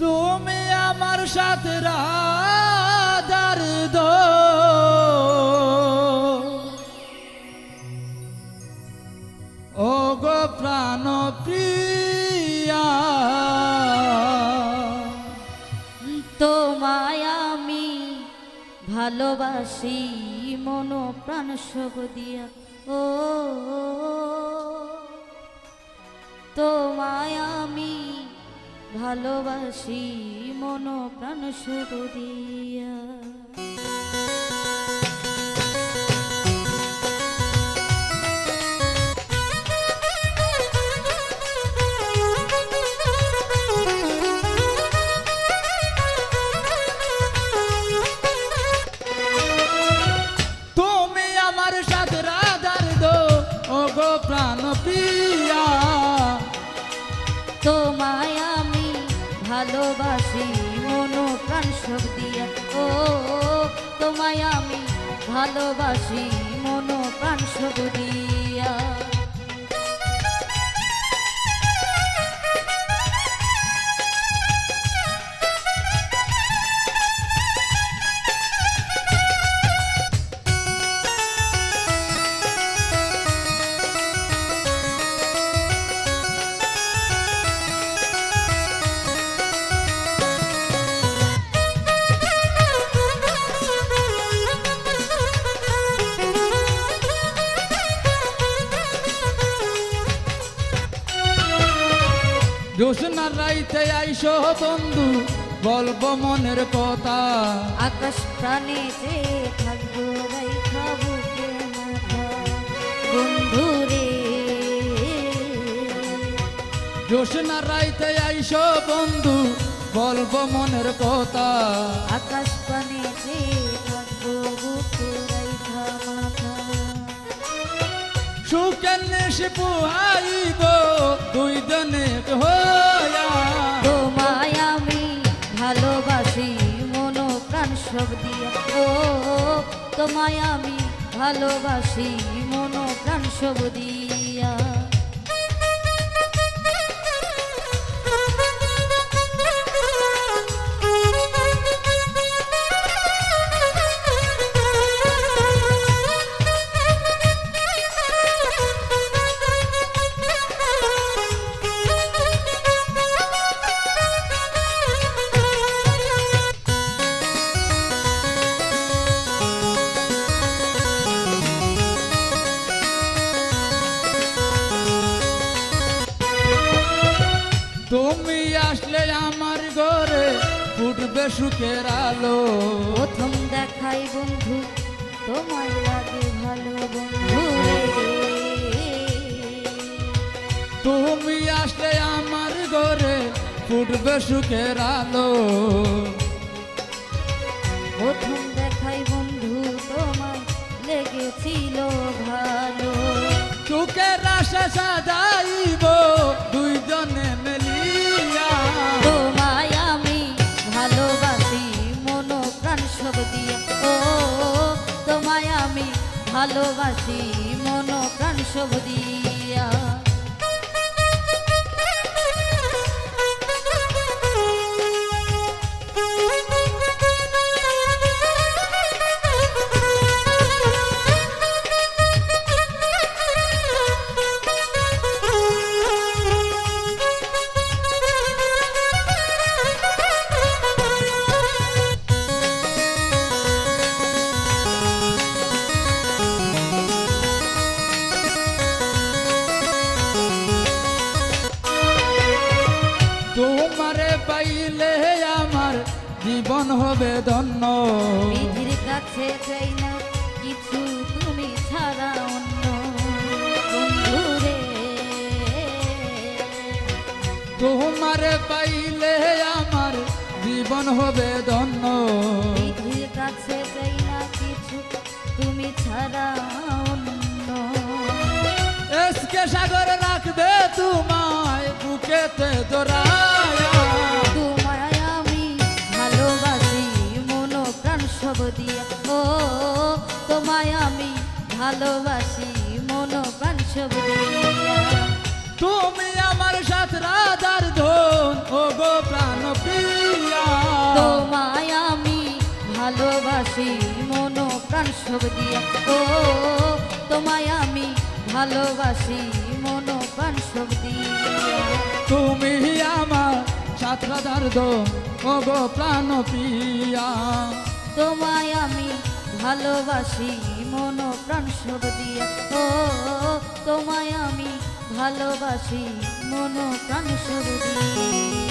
তুমি আমার সাথে রাধার দো ও গো প্রাণ প্রিয়া, তোমায় আমি ভালোবাসি, মন প্রাণ সব দিয়া। ও, তোমায় আমি ভালোবাসি মন প্রাণ শুধু দিয়া। ভালোবাসি মন প্রাণ সব দিয়া। ও তোমায় আমি ভালোবাসি মন প্রাণ সব দিয়া। জোসনার রাইতে আইসো বন্ধু বলব মনের কথা। আকাশ প্রাণে যে থাকব রাই খাব বন্ধু রে। জোসনার রাইতে আইসো বন্ধু বলব মনের কথা। আকাশ প্রাণে যে থাকব বুকে সুখের নেশে পুহাইব তোমায় আমি ভালোবাসি মন প্রাণ সব সুখের আলো। প্রথম দেখাই বন্ধু তোমায় লাগে ভালো বন্ধু তুমি আসলে আমার ঘরে ফুটবে সুখের আলো। প্রথম দেখাই বন্ধু তোমায় লেগেছিল ভালো। সুখের আশা সাজাইব ভালোবাসি মন প্রাণ সব দিয়া। ধন্য বিধির কাছে চাই না কিছু তুমি ছাড়া অন্য বন্ধু রে পাইলে আমার জীবন হবে ধন্য। বিধির কাছে চাই না কিছু তুমি ছাড়া অন্য। এসকে সাগর রাখবে তোমায় বুকেতে দোরায়া ও তোমায় আমি ভালোবাসি মন প্রাণ সব তুমি আমার সাথ রাজার ধন ও গো প্রাণ প্রিয়া তোমায় আমি ভালোবাসি মন প্রাণ সব দিয়া। ও তোমায় আমি ভালোবাসি মন প্রাণ সব তুমি আমার সাথ রাজার ধন ও গো প্রাণ প্রিয়া তোমায় আমি ভালোবাসি, মন প্রাণ সব দিয়া। ও, তোমায় আমি ভালোবাসি, মন প্রাণ সব দিয়া।